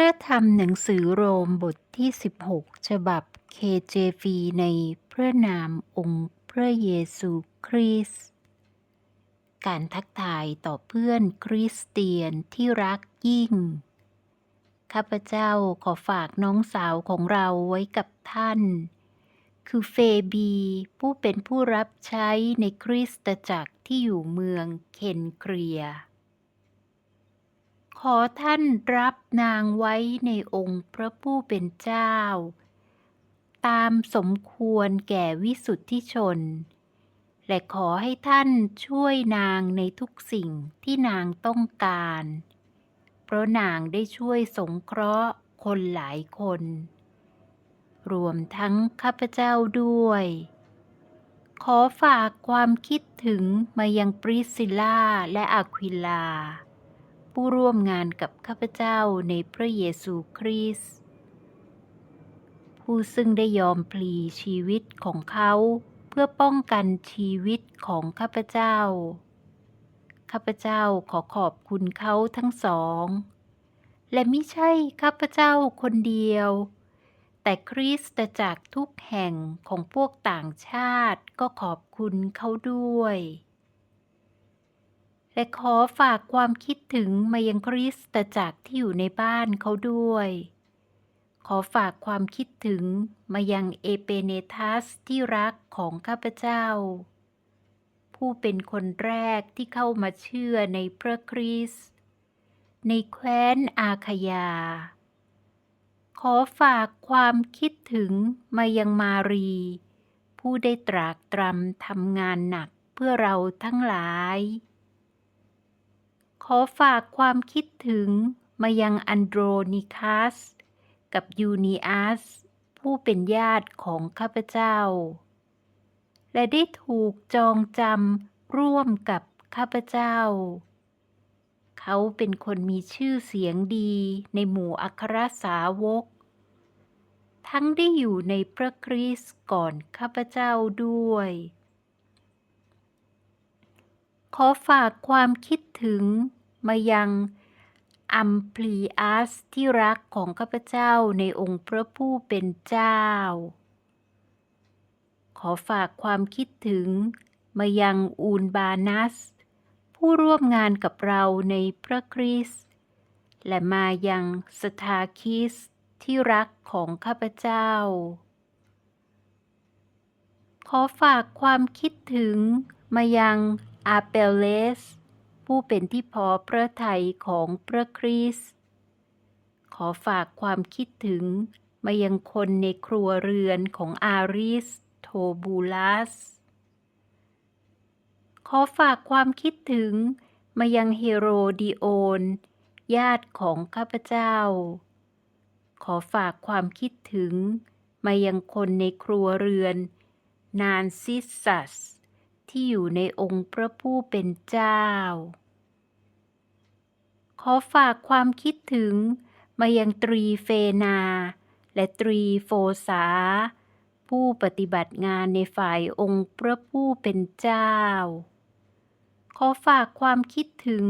ระธรรมหนังสือโรมบทที่ 16 ฉบับ KJV ในพระนามองค์พระเยซูคริสต์ การทักทายต่อเพื่อนคริสเตียนที่รักยิ่ง ข้าพเจ้าขอฝากน้องสาวของเราไว้กับท่าน คือเฟบี ผู้เป็นผู้รับใช้ในคริสตจักรที่อยู่เมืองเคนเครีย ขอท่านรับนางไว้ในองค์พระผู้เป็นเจ้า ตามสมควรแก่วิสุทธิชน และขอให้ท่านช่วยนางในทุกสิ่งที่นางต้องการ เพราะนางได้ช่วยสงเคราะห์คนหลายคน รวมทั้งข้าพเจ้าด้วย ขอฝากความคิดถึงมายังปริสซิลลาและอาควิลา ผู้ร่วมงานกับข้าพเจ้าในพระเยซูคริสต์ผู้ซึ่งได้ยอมพลีชีวิตของเขาเพื่อป้องกันชีวิตของข้าพเจ้า ข้าพเจ้าขอขอบคุณเขาทั้งสอง และไม่ใช่ข้าพเจ้าคนเดียว แต่คริสตจักรทุกแห่งของพวกต่างชาติก็ขอบคุณเขาด้วย และขอฝากความคิดถึงมายังคริสตจักรที่อยู่ในบ้านเขาด้วย ขอฝากความคิดถึงมายังเอเปเนทัสที่รักของข้าพเจ้า ผู้เป็นคนแรกที่เข้ามาเชื่อในพระคริสต์ในแคว้นอาคยา ขอฝากความคิดถึงมายังมารี ผู้ได้ตรากตรำทำงานหนักเพื่อเราทั้งหลาย ขอฝากความคิดถึงมายังอันโดรนิคัส กับยูนีอัส ผู้เป็นญาติของข้าพเจ้า และได้ถูกจองจำร่วมกับข้าพเจ้า เขาเป็นคนมีชื่อเสียงดีในหมู่อัครสาวก ทั้งได้อยู่ในพระคริสต์ก่อนข้าพเจ้าด้วย ขอฝากความคิด ถึงมายังอัมพลีอัสที่รักของข้าพเจ้าในองค์พระผู้เป็นเจ้า ขอฝากความคิดถึงมายังอูนบานัส ผู้ร่วมงานกับเราในพระคริสต์และมายังสทาคิสที่รักของข้าพเจ้า ขอฝากความคิดถึงมายังอาเปเลส ผู้เป็นที่พอพระทัยของพระคริสต์ขอฝากความคิดถึงมายังคนในครัวเรือนของอาริสโทบูลัส ขอฝากความคิดถึงมายังเฮโรดิโอน ญาติของข้าพเจ้า ขอฝากความคิดถึงมายังคนในครัวเรือน นานซิสัส ที่อยู่ในองค์พระผู้เป็นเจ้า ขอฝากความคิดถึงมายังตรีเฟนา และตรีโฟสา ผู้ปฏิบัติงานในฝ่ายองค์พระผู้เป็นเจ้า ขอฝากความคิดถึง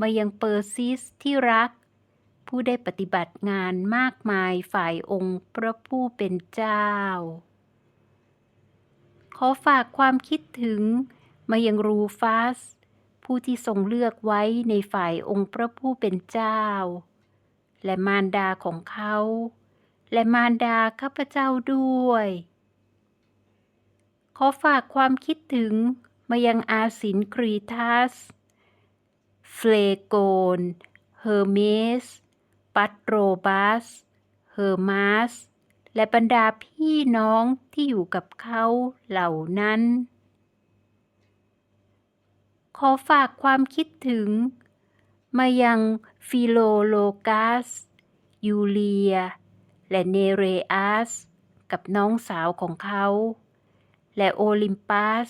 มายังเปอร์ซิสที่รัก ผู้ได้ปฏิบัติงานมากมายฝ่ายองค์พระผู้เป็นเจ้า อฝากความคิดถึง มายังรูฟัสผู้ที่ทรงเลือกไว้ในฝ่ายองค์พระผู้เป็นเจ้า และมารดาของเขา และมารดาข้าพเจ้าด้วย ขอฝากความคิดถึงมายังอาสินครีทัส เฟลโกน เฮอร์เมส ปัตโรบัส เฮอร์มาส และบรรดาพี่น้องที่อยู่กับเขาเหล่านั้น ขอฝากความคิดถึง มายังฟิโลโลกัสยูเลีย และเนเรอัสกับน้องสาวของเขา และโอลิมปัส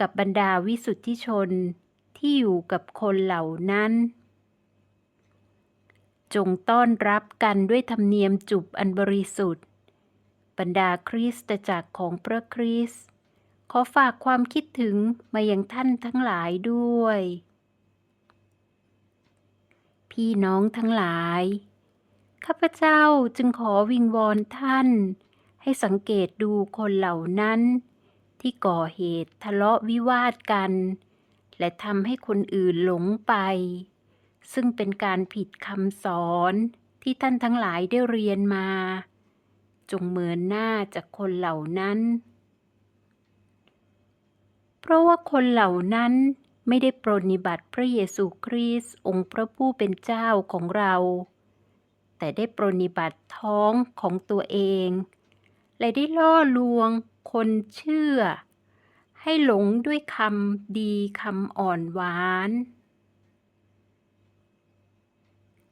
กับบรรดาวิสุทธิชนที่อยู่กับคนเหล่านั้น จงต้อนรับกันด้วยธรรมเนียมจุบอันบริสุทธิ์ บรรดาคริสตจักรของพระคริสต์ขอฝากความคิดถึงมายังท่านทั้งหลายด้วย พี่น้องทั้งหลาย ข้าพเจ้าจึงขอวิงวอนท่าน ให้สังเกตดูคนเหล่านั้น ที่ก่อเหตุทะเลาะวิวาทกัน และทำให้คนอื่นหลงไป ซึ่งเป็นการผิดคำสอนที่ท่านทั้งหลายได้เรียนมา จงเมินหน้าจากคนเหล่านั้น เพราะว่าคนเหล่านั้นไม่ได้ปรนิบัติพระเยซูคริสต์องค์พระผู้เป็นเจ้าของเรา แต่ได้ปรนนิบัติท้องของตัวเอง และได้ล่อลวงคนเชื่อ ให้หลงด้วยคำดีคำอ่อนหวาน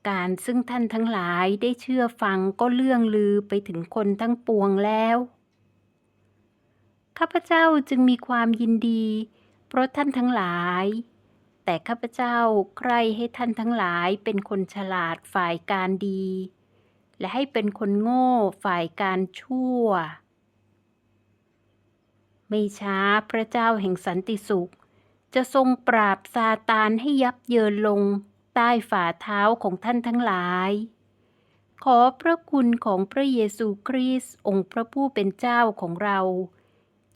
การซึ่งท่านทั้งหลายได้เชื่อฟังก็เลื่องลือไปถึงคนทั้งปวงแล้ว ข้าพเจ้าจึงมีความยินดี เพราะท่านทั้งหลาย แต่ข้าพเจ้าใครให้ท่านทั้งหลายเป็นคนฉลาดฝ่ายการดี และให้เป็นคนโง่ฝ่ายการชั่ว ไม่ช้าพระเจ้าแห่งสันติสุข จะทรงปราบซาตานให้ยับเยินลง ใต้ฝ่าเท้าของท่านทั้งหลาย ขอพระคุณของพระเยซูคริสต์องค์พระผู้เป็นเจ้าของเรา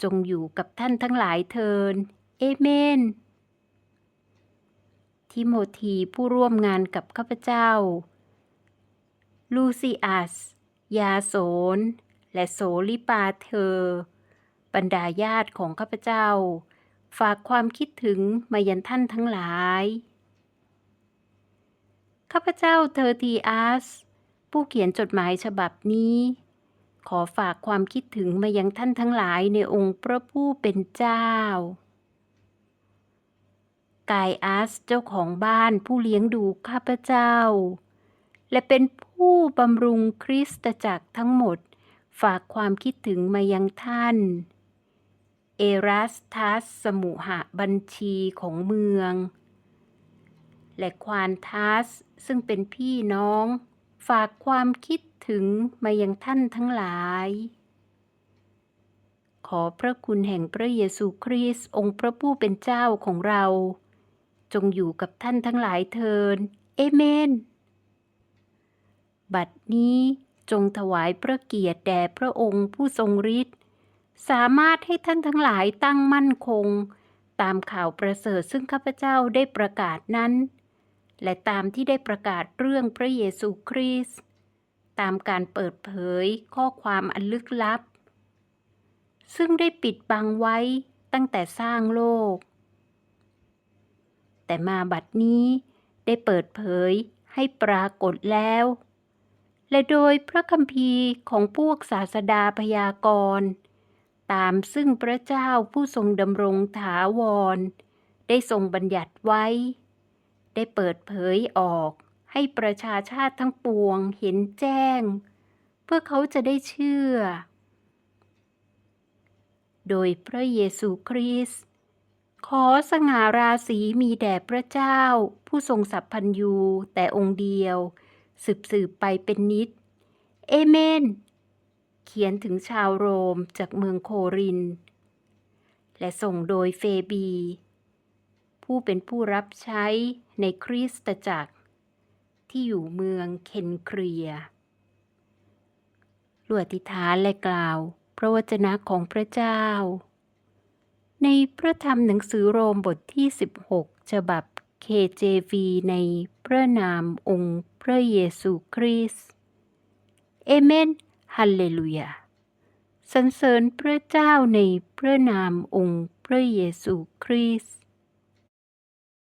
จงอยู่กับท่านทั้งหลายเทินเอเมน ทิโมธีผู้ร่วมงานกับข้าพเจ้า ลูซิอัส ยาโสน และโสลิปาเธอ บรรดาญาติของข้าพเจ้า ฝากความคิดถึงมายันท่านทั้งหลาย ข้าพเจ้าเทอร์ทีอัสผู้เขียนจดหมายฉบับนี้ ขอฝากความคิดถึงมายังท่านทั้งหลายในองค์พระผู้เป็นเจ้า กายอัสเจ้าของบ้านผู้เลี้ยงดูข้าพเจ้า และเป็นผู้บำรุงคริสตจักรทั้งหมด ฝากความคิดถึงมายังท่าน เอรัสทัสสมุหะบัญชีของเมือง และควานทัสซึ่งเป็นพี่น้อง ฝากความคิดถึงมายังท่านทั้งหลาย ขอพระคุณแห่งพระเยซูคริสต์องค์พระผู้เป็นเจ้าของเรา จงอยู่กับท่านทั้งหลายเทินเอเมน บัดนี้จงถวายพระเกียรติแด่พระองค์ผู้ทรงฤทธิ์สามารถให้ท่านทั้งหลายตั้งมั่นคง ตามข่าวประเสริฐซึ่งข้าพเจ้าได้ประกาศนั้น และตามที่ได้ประกาศเรื่องพระเยซูคริสต์ตามการเปิดเผยข้อความอันลึกลับ ซึ่งได้ปิดบังไว้ตั้งแต่สร้างโลก แต่มาบัดนี้ได้เปิดเผยให้ปรากฏแล้ว และโดยพระคัมภีร์ของพวกศาสดาพยากรณ์ตามซึ่งพระเจ้าผู้ทรงดำรงถาวร ได้ทรงบัญญัติไว้ ได้เปิดเผยออก ให้ประชาชาติทั้งปวงเห็นแจ้ง เพื่อเขาจะได้เชื่อ โดยพระเยซูคริสต์ขอสง่าราศีมีแด่พระเจ้า ผู้ทรงสัพพัญยูแต่องค์เดียว สืบสืบไปเป็นนิด เอเมน เขียนถึงชาวโรมจากเมืองโคริน และส่งโดยเฟบี ผู้เป็นผู้รับใช้ในคริสตจักร ที่อยู่เมืองเคนเครียลวอธิฐานและกล่าว พระวจนะของพระเจ้า ในพระธรรมหนังสือโรมบทที่ 16 ฉบับ KJV ในพระนามองค์พระเยซูคริสต์ เอเมน ฮัลเลลูยาสรรเสริญพระเจ้าในพระนามองค์พระเยซูคริสต์